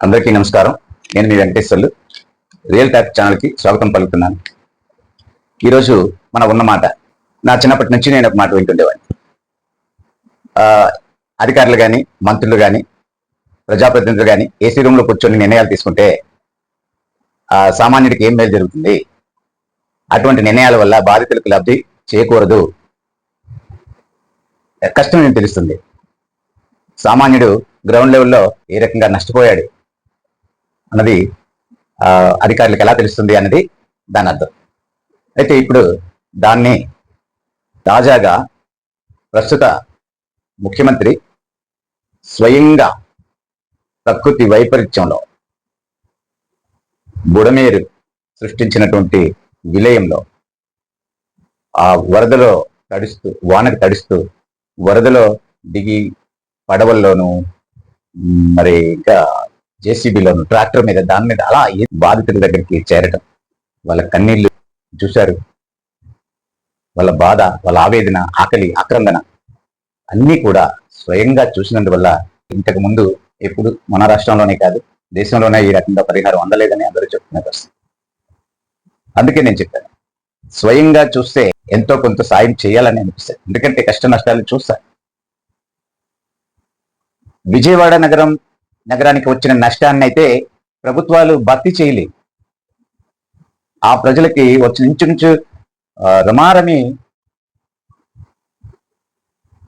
అందరికీ నమస్కారం. నేను మీ వెంకటేశ్వర్లు. రియల్ ట్యాక్ ఛానల్కి స్వాగతం పలుకుతున్నాను. ఈరోజు మన ఉన్నమాట నా చిన్నప్పటి నుంచి నేను ఒక మాట వింటుండేవాడిని. అధికారులు కానీ మంత్రులు కానీ ప్రజాప్రతినిధులు కానీ ఏసీ రూమ్లో కూర్చొని నిర్ణయాలు తీసుకుంటే సామాన్యుడికి ఏం మేలు జరుగుతుంది? అటువంటి నిర్ణయాల వల్ల బాధితులకు లబ్ధి చేయకూడదు కష్టం నేను తెలుస్తుంది. సామాన్యుడు గ్రౌండ్ లెవెల్లో ఏ రకంగా నష్టపోయాడు? అన్నది ఆ, అధికారులకు ఎలా తెలుస్తుంది అన్నది దాని అర్థం. అయితే ఇప్పుడు దాన్ని తాజాగా ప్రస్తుత ముఖ్యమంత్రి స్వయంగా ప్రకృతి వైపరీత్యంలో బుడమేరు సృష్టించినటువంటి విలయంలో ఆ వరదలో తడుస్తూ వానకు తడుస్తూ వరదలో దిగి పడవల్లోనూ మరి ఇంకా జేసీబీలోను ట్రాక్టర్ మీద దాని మీద అలా బాధితుల దగ్గరికి చేరటం వాళ్ళ కన్నీళ్ళు చూశారు. వాళ్ళ బాధ వాళ్ళ ఆవేదన ఆకలి ఆక్రందన అన్నీ కూడా స్వయంగా చూసినందువల్ల ఇంతకు ముందు ఎప్పుడు మన రాష్ట్రంలోనే కాదు దేశంలోనే ఈ రకంగా పరిహారం అందలేదని అందరూ చెప్తున్న పరిస్థితి. అందుకే నేను చెప్పాను స్వయంగా చూస్తే ఎంతో కొంత సాయం చేయాలని అనిపిస్తుంది. ఎందుకంటే కష్ట నష్టాలు చూస్తా. విజయవాడ నగరం నగరానికి వచ్చిన నష్టాన్ని అయితే ప్రభుత్వాలు భర్తీ చేయలేవు ఆ ప్రజలకి వచ్చిన ఇంచుమించు రుమారమి రమారమి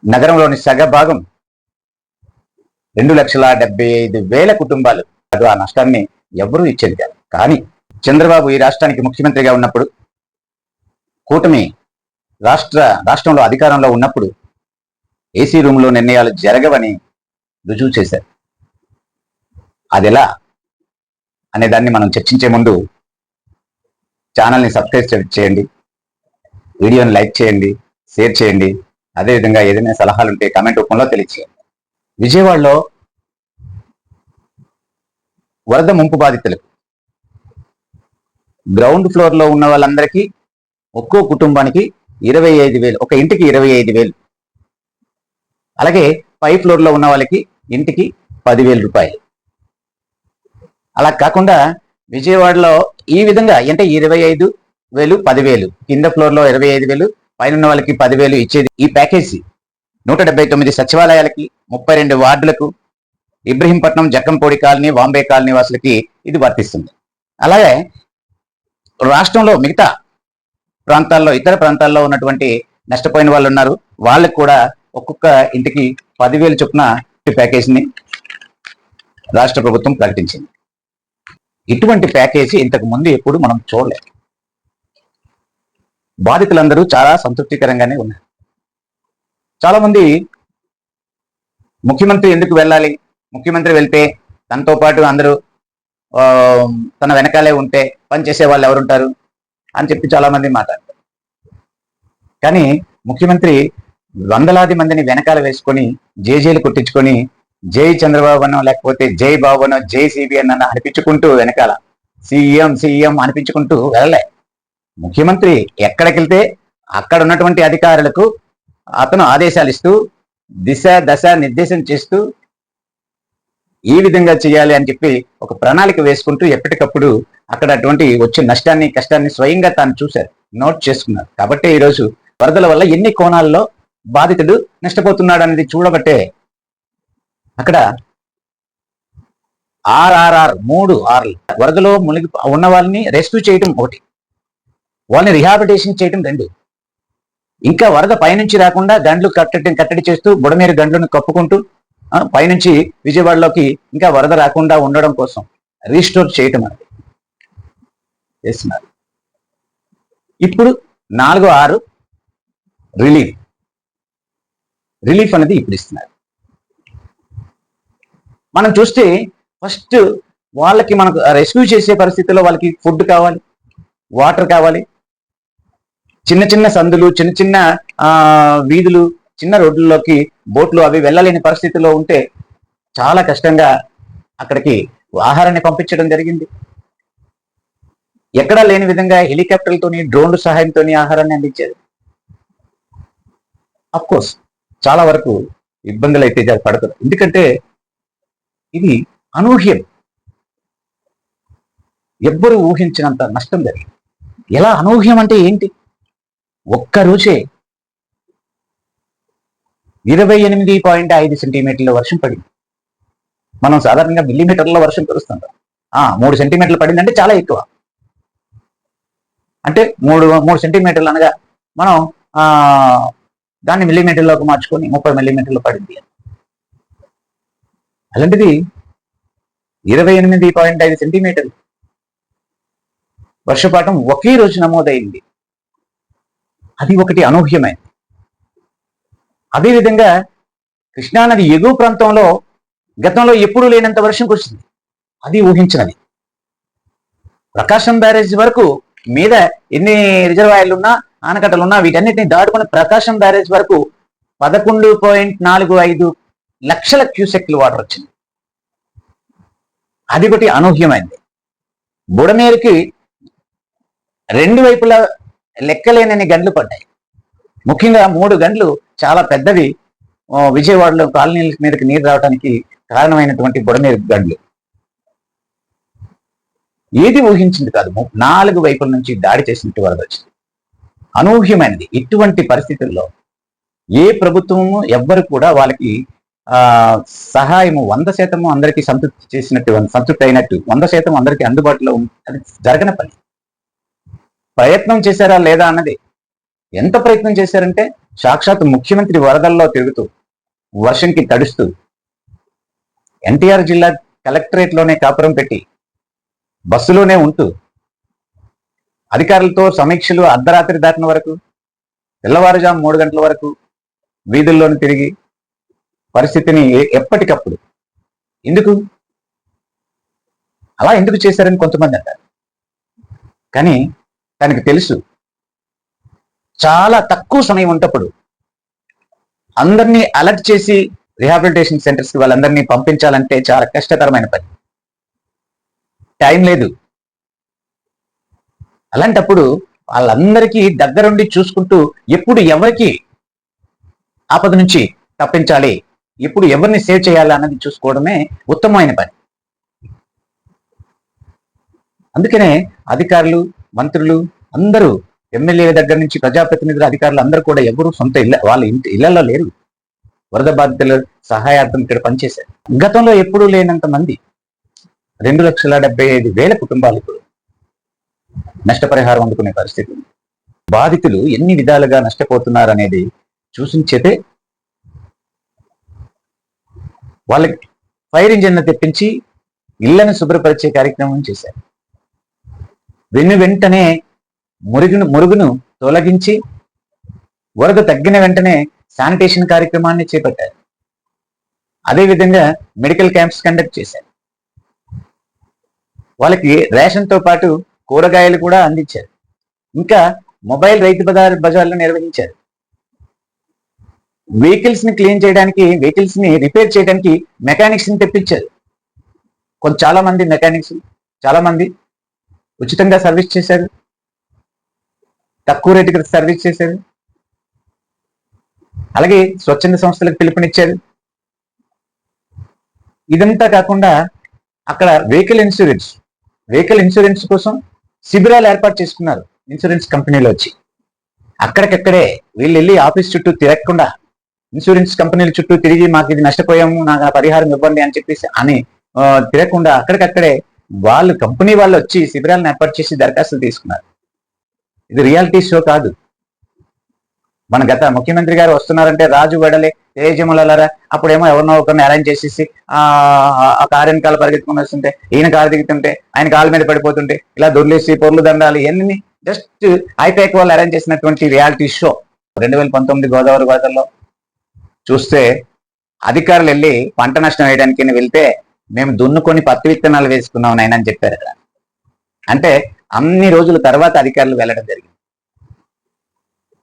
నగరంలోని సగ భాగం రెండు లక్షల డెబ్బై ఐదు వేల కుటుంబాలు ఆ నష్టాన్ని ఎవరూ ఇచ్చేది కాదు. కానీ చంద్రబాబు ఈ రాష్ట్రానికి ముఖ్యమంత్రిగా ఉన్నప్పుడు కూటమి రాష్ట్ర రాష్ట్రంలో అధికారంలో ఉన్నప్పుడు ఏసీ రూమ్లో నిర్ణయాలు జరగవని రుజువు చేశారు. అది ఎలా అనే దాన్ని మనం చర్చించే ముందు ఛానల్ని సబ్స్క్రైబ్ చేయండి. వీడియోని లైక్ చేయండి షేర్ చేయండి. అదేవిధంగా ఏదైనా సలహాలు ఉంటే కామెంట్ రూపంలో తెలియచేయండి. విజయవాడలో వరద ముంపు బాధితులకు గ్రౌండ్ ఫ్లోర్లో ఉన్న వాళ్ళందరికీ ఒక్కో కుటుంబానికి ఇరవై ఐదు వేలు ఒక ఇంటికి ఇరవై ఐదు వేలు. అలాగే పై ఫ్లోర్లో ఉన్న వాళ్ళకి ఇంటికి పదివేల రూపాయలు. అలా కాకుండా విజయవాడలో ఈ విధంగా అంటే ఇరవై ఐదు వేలు పదివేలు కింద ఫ్లోర్లో ఇరవై ఐదు వేలు పైన ఉన్న వాళ్ళకి పదివేలు ఇచ్చేది ఈ ప్యాకేజీ. నూట డెబ్బై తొమ్మిది సచివాలయాలకి ముప్పై రెండు వార్డులకు ఇబ్రహీంపట్నం జక్కంపూడి కాలనీ వాంబే కాలనీ వాసులకి ఇది వర్తిస్తుంది. అలాగే రాష్ట్రంలో మిగతా ప్రాంతాల్లో ఇతర ప్రాంతాల్లో ఉన్నటువంటి నష్టపోయిన వాళ్ళు ఉన్నారు. వాళ్ళకి కూడా ఒక్కొక్క ఇంటికి పదివేలు చొప్పున ప్యాకేజీని రాష్ట్ర ప్రభుత్వం ప్రకటించింది. ఇటువంటి ప్యాకేజీ ఇంతకు ముందు ఎప్పుడు మనం చూడలేదు. బాధితులందరూ చాలా సంతృప్తికరంగానే ఉన్నారు. చాలా మంది ముఖ్యమంత్రి ఎందుకు వెళ్ళాలి? ముఖ్యమంత్రి వెళ్తే తనతో పాటు అందరూ తన వెనకాలే ఉంటే పనిచేసే వాళ్ళు ఎవరుంటారు? అని చెప్పి చాలా మంది మాట్లాడతారు. కానీ ముఖ్యమంత్రి వందలాది మందిని వెనకాల వేసుకొని జేజేలు కొట్టించుకొని జై చంద్రబాబు అనో లేకపోతే జై బాబు అనో జై సిబిఎన్ అన్న అనిపించుకుంటూ వెనకాల సీఎం సీఎం అనిపించుకుంటూ వెళ్ళలే. ముఖ్యమంత్రి ఎక్కడికెళ్తే అక్కడ ఉన్నటువంటి అధికారులకు అతను ఆదేశాలు ఇస్తూ దిశ దశ నిర్దేశం చేస్తూ ఈ విధంగా చేయాలి అని చెప్పి ఒక ప్రణాళిక వేసుకుంటూ ఎప్పటికప్పుడు అక్కడ అటువంటి వచ్చే నష్టాన్ని కష్టాన్ని స్వయంగా తాను చూశారు నోట్ చేసుకున్నారు. కాబట్టి ఈరోజు వరదల వల్ల ఎన్ని కోణాల్లో బాధితుడు నష్టపోతున్నాడు అనేది చూడబట్టే అక్కడ ఆర్ఆర్ఆర్ మూడు ఆర్లు వరదలో మునిగి ఉన్న వాళ్ళని రెస్క్యూ చేయటం ఒకటి. వాళ్ళని రిహాబిటేషన్ చేయటం రెండు. ఇంకా వరద పైనుంచి రాకుండా గండ్లు కట్టడి కట్టడి చేస్తూ బుడమేరు గండ్లను కప్పుకుంటూ పైనుంచి విజయవాడలోకి ఇంకా వరద రాకుండా ఉండడం కోసం రీస్టోర్ చేయటం అనేది. చేస్తున్నారు ఇప్పుడు నాలుగు ఆరు రిలీఫ్. రిలీఫ్ అనేది ఇప్పుడు ఇస్తున్నారు. మనం చూస్తే ఫస్ట్ వాళ్ళకి మనకు రెస్క్యూ చేసే పరిస్థితుల్లో వాళ్ళకి ఫుడ్ కావాలి వాటర్ కావాలి. చిన్న చిన్న సందులు చిన్న చిన్న వీధులు చిన్న రోడ్లలోకి బోట్లు అవి వెళ్ళలేని పరిస్థితిలో ఉంటే చాలా కష్టంగా అక్కడికి ఆహారాన్ని పంపించడం జరిగింది. ఎక్కడా లేని విధంగా హెలికాప్టర్లతోని డ్రోన్ల సహాయంతో ఆహారాన్ని అందించేది. అఫ్కోర్స్ చాలా వరకు ఇబ్బందులు అయితే పడుతుంది ఎందుకంటే ఇది అనూహ్యం. ఎవ్వరూ ఊహించినంత నష్టం జరిగింది ఎలా అనూహ్యం అంటే ఏంటి? ఒక్క రోజే ఇరవై ఎనిమిది పాయింట్ ఐదు సెంటీమీటర్ల వర్షం పడింది. మనం సాధారణంగా మిల్లీమీటర్ల వర్షం కురుస్తుంటాం. ఆ మూడు సెంటీమీటర్లు పడిందంటే చాలా ఎక్కువ. అంటే మూడు మూడు సెంటీమీటర్లు అనగా మనం ఆ దాన్ని మిల్లీమీటర్లోకి మార్చుకొని ముప్పై మిల్లీమీటర్లు పడింది అలాంటిది ఇరవై ఎనిమిది పాయింట్ ఐదు సెంటీమీటర్లు. వర్షపాతం ఒకే రోజు నమోదైంది. అది ఒకటి అనూహ్యమైంది అదేవిధంగా కృష్ణానది ఎగువ ప్రాంతంలో గతంలో ఎప్పుడూ లేనంత వర్షం కురిసింది. అది ఊహించినది. ప్రకాశం బ్యారేజ్ వరకు మీద ఎన్ని రిజర్వాయర్లు ఉన్నా ఆనకట్టలు ఉన్నా వీటన్నిటిని దాటుకుని ప్రకాశం బ్యారేజ్ వరకు పదకొండు పాయింట్ నాలుగు ఐదు లక్షల క్యూసెక్లు వాటర్ వచ్చింది. అది ఒకటి అనూహ్యమైంది. బుడమేరుకి రెండు వైపులా లెక్కలేనని గంటలు పడ్డాయి. ముఖ్యంగా మూడు గంటలు చాలా పెద్దవి. విజయవాడలో కాలనీల మీదకి నీరు రావడానికి కారణమైనటువంటి బుడమేరు గండ్లు. ఏది ఊహించింది కాదు. నాలుగు వైపుల నుంచి దాడి చేసినట్టు వరద వచ్చింది. అనూహ్యమైనది. ఇటువంటి పరిస్థితుల్లో ఏ ప్రభుత్వము ఎవ్వరు కూడా వాళ్ళకి సహాయము వంద శాతము అందరికి సంతృప్తి చేసినట్టు సంతృప్తి అయినట్టు వంద శాతం అందరికి అందుబాటులో అది జరగని పని. ప్రయత్నం చేశారా లేదా అన్నది ఎంత ప్రయత్నం చేశారంటే సాక్షాత్ ముఖ్యమంత్రి వరదల్లో తిరుగుతూ వర్షంకి తడుస్తూ ఎన్టీఆర్ జిల్లా కలెక్టరేట్లోనే కాపురం పెట్టి బస్సులోనే ఉంటూ అధికారులతో సమీక్షలు అర్ధరాత్రి దాటిన వరకు తెల్లవారుజాము మూడు గంటల వరకు వీధుల్లోనే తిరిగి పరిస్థితిని ఎప్పటికప్పుడు. ఎందుకు? అలా ఎందుకు చేశారని కొంతమంది అంటారు. కానీ తనకి తెలుసు. చాలా తక్కువ సమయం ఉంటప్పుడు అందరినీ అలర్ట్ చేసి రిహాబిలిటేషన్ సెంటర్స్కి వాళ్ళందరినీ పంపించాలంటే చాలా కష్టతరమైన పని. టైం లేదు. అలాంటప్పుడు వాళ్ళందరికీ దగ్గరుండి చూసుకుంటూ ఎప్పుడు ఎవరికి ఆపద నుంచి తప్పించాలి? ఎప్పుడు ఎవరిని సేవ్ చేయాలి అన్నది చూసుకోవడమే ఉత్తమమైన పని. అందుకనే అధికారులు మంత్రులు అందరూ ఎమ్మెల్యేల దగ్గర నుంచి ప్రజాప్రతినిధుల అధికారులు అందరూ కూడా ఎవరు సొంత ఇళ్ళ వాళ్ళ ఇంటి ఇళ్ళలో లేరు. వరద బాధితుల సహాయార్థం ఇక్కడ పనిచేశారు. గతంలో ఎప్పుడూ లేనంత మంది. రెండు లక్షల డెబ్బై ఐదు వేల కుటుంబాలు ఇప్పుడు నష్టపరిహారం అందుకునే పరిస్థితి ఉంది. బాధితులు ఎన్ని విధాలుగా నష్టపోతున్నారు అనేది చూసించేతే వాళ్ళకి ఫైర్ ఇంజిన్ తెప్పించి ఇళ్ళను శుభ్రపరిచే కార్యక్రమం చేశారు. వెన్ను వెంటనే మురుగును మురుగును తొలగించి వరద తగ్గిన వెంటనే శానిటేషన్ కార్యక్రమాన్ని చేపట్టారు. అదేవిధంగా మెడికల్ క్యాంప్స్ కండక్ట్ చేశారు. వాళ్ళకి రేషన్తో పాటు కూరగాయలు కూడా అందించారు. ఇంకా మొబైల్ రైతు బజార్ బజార్లు నిర్వహించారు. వెహికల్స్ని క్లీన్ చేయడానికి వెహికల్స్ని రిపేర్ చేయడానికి మెకానిక్స్ని తెప్పించారు. కొంత చాలా మంది మెకానిక్స్ చాలా మంది ఉచితంగా సర్వీస్ చేశారు. తక్కువ రేటుకి సర్వీస్ చేశారు. అలాగే స్వచ్ఛంద సంస్థలకు పిలుపునిచ్చారు. ఇదంతా కాకుండా అక్కడ వెహికల్ ఇన్సూరెన్స్ వెహికల్ ఇన్సూరెన్స్ కోసం శిబిరాలు ఏర్పాటు చేసుకున్నారు. ఇన్సూరెన్స్ కంపెనీలో వచ్చి. అక్కడికక్కడే వీళ్ళు వెళ్ళి ఆఫీస్ చుట్టూ తిరగకుండా ఇన్సూరెన్స్ కంపెనీల చుట్టూ తిరిగి మాకు ఇది నష్టపోయాము నాకు పరిహారం ఇవ్వండి అని చెప్పేసి అని తిరగకుండా అక్కడికక్కడే వాళ్ళు కంపెనీ వాళ్ళు వచ్చి శిబిరాలను ఏర్పాటు చేసి దరఖాస్తులు తీసుకున్నారు. ఇది రియాలిటీ షో కాదు. మన గత ముఖ్యమంత్రి గారు వస్తున్నారంటే రాజు వెడలే తేజములరా అప్పుడేమో ఎవరినో ఒకరిని అరేంజ్ చేసేసి ఆ ఆ వెనకాల పరిగెత్తుకుని వస్తుంటే ఈయన కారు దిగుతుంటే ఆయన కాలు మీద పడిపోతుంటే ఇలా దొర్లేసి పొర్లు దండాలు ఇవన్నీ జస్ట్ ఐపాక్ వాళ్ళు అరేంజ్ చేసినటువంటి రియాలిటీ షో. రెండు వేల పంతొమ్మిది గోదావరి వాదల్లో చూస్తే అధికారులు వెళ్ళి పంట నష్టం వేయడానికి వెళ్తే మేము దున్నుకొని పత్తి విత్తనాలు వేసుకున్నాం నాయన అని చెప్పారు కదా. అంటే అన్ని రోజుల తర్వాత అధికారులు వెళ్ళడం జరిగింది.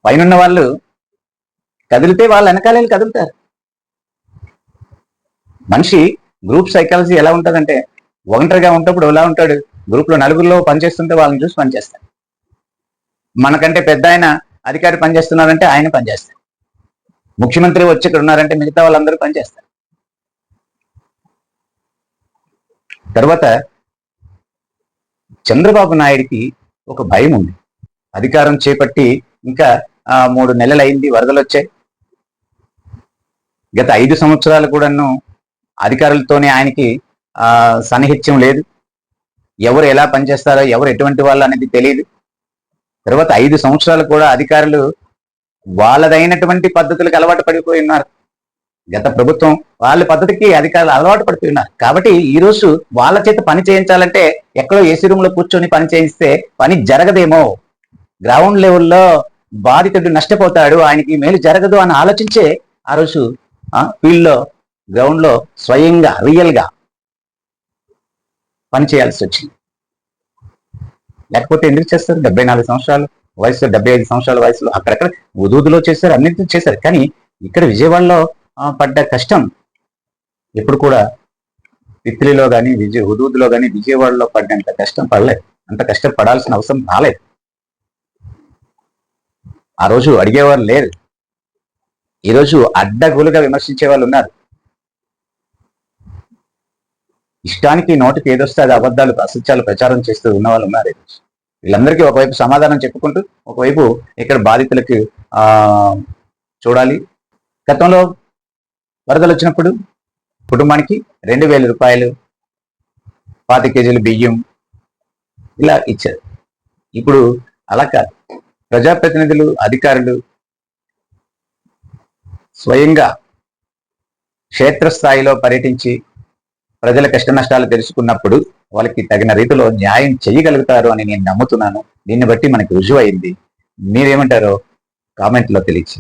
పైనున్న వాళ్ళు కదిలితే వాళ్ళు వెనకాలే కదులుతారు. మనిషి గ్రూప్ సైకాలజీ ఎలా ఉంటుందంటే ఒంటరిగా ఉంటప్పుడు ఎలా ఉంటాడు? గ్రూప్లో నలుగురిలో పనిచేస్తుంటే వాళ్ళని చూసి పనిచేస్తాడు మనకంటే పెద్ద ఆయన అధికారి పనిచేస్తున్నారంటే ఆయన పనిచేస్తారు ముఖ్యమంత్రి వచ్చి ఇక్కడ ఉన్నారంటే మిగతా వాళ్ళందరూ పనిచేస్తారు తర్వాత చంద్రబాబు నాయుడికి ఒక భయం ఉంది. అధికారం చేపట్టి ఇంకా మూడు నెలలు అయింది వరదలు వచ్చాయి. గత ఐదు సంవత్సరాలు కూడాను అధికారులతోనే ఆయనకి ఆ సన్నిహిత్యం లేదు. ఎవరు ఎలా పనిచేస్తారో ఎవరు ఎటువంటి వాళ్ళు అనేది తెలియదు తర్వాత ఐదు సంవత్సరాలు కూడా అధికారులు వాళ్ళదైనటువంటి పద్ధతులకు అలవాటు పడిపోయి ఉన్నారు. గత ప్రభుత్వం వాళ్ళ పద్ధతికి అధికారులు అలవాటు పడిపోయి ఉన్నారు. కాబట్టి ఈ రోజు వాళ్ళ చేత పని చేయించాలంటే ఎక్కడో ఏసీ రూమ్లో కూర్చొని పని చేయిస్తే పని జరగదేమో. గ్రౌండ్ లెవెల్లో బాధితుడు నష్టపోతాడు ఆయనకి మేలు జరగదు అని ఆలోచించే ఆ రోజు ఫీల్డ్లో గ్రౌండ్లో స్వయంగా రియల్గా పని చేయాల్సి వచ్చింది. లేకపోతే ఎందుకు చేస్తారు? డెబ్బై నాలుగు సంవత్సరాలు. వయసు డెబ్బై ఐదు సంవత్సరాల వయసులో అక్కడక్కడ ఉదూదులో చేశారు అన్నింటిలో చేశారు. కానీ ఇక్కడ విజయవాడలో పడ్డ కష్టం ఎప్పుడు కూడా తిత్లిలో కానీ విజయ హుదూదులో కానీ విజయవాడలో పడ్డంత కష్టం పడలేదు. అంత కష్టం పడాల్సిన అవసరం రాలేదు. ఆ రోజు అడిగేవారు లేరు. ఈరోజు అడ్డగోలుగా విమర్శించే వాళ్ళు ఉన్నారు. ఇష్టానికి నోటికి ఏదొస్తే అది అబద్ధాలు అసత్యాలు ప్రచారం చేస్తూ ఉన్న వాళ్ళు ఉన్నారు ఈరోజు. వీళ్ళందరికీ ఒకవైపు సమాధానం చెప్పుకుంటూ ఒకవైపు ఇక్కడ బాధితులకు చూడాలి. గతంలో వరదలు వచ్చినప్పుడు కుటుంబానికి రెండు వేల రూపాయలు పాతి కేజీలు బియ్యం ఇలా ఇచ్చారు. ఇప్పుడు అలా కాదు. ప్రజాప్రతినిధులు అధికారులు స్వయంగా క్షేత్రస్థాయిలో పర్యటించి ప్రజల కష్ట నష్టాలు తెలుసుకున్నప్పుడు వాళ్ళకి తగిన రీతిలో న్యాయం చేయగలుగుతారు అని నేను నమ్ముతున్నాను. దీన్ని బట్టి మనకి రుజువు అయింది మీరేమంటారో కామెంట్లో తెలియచి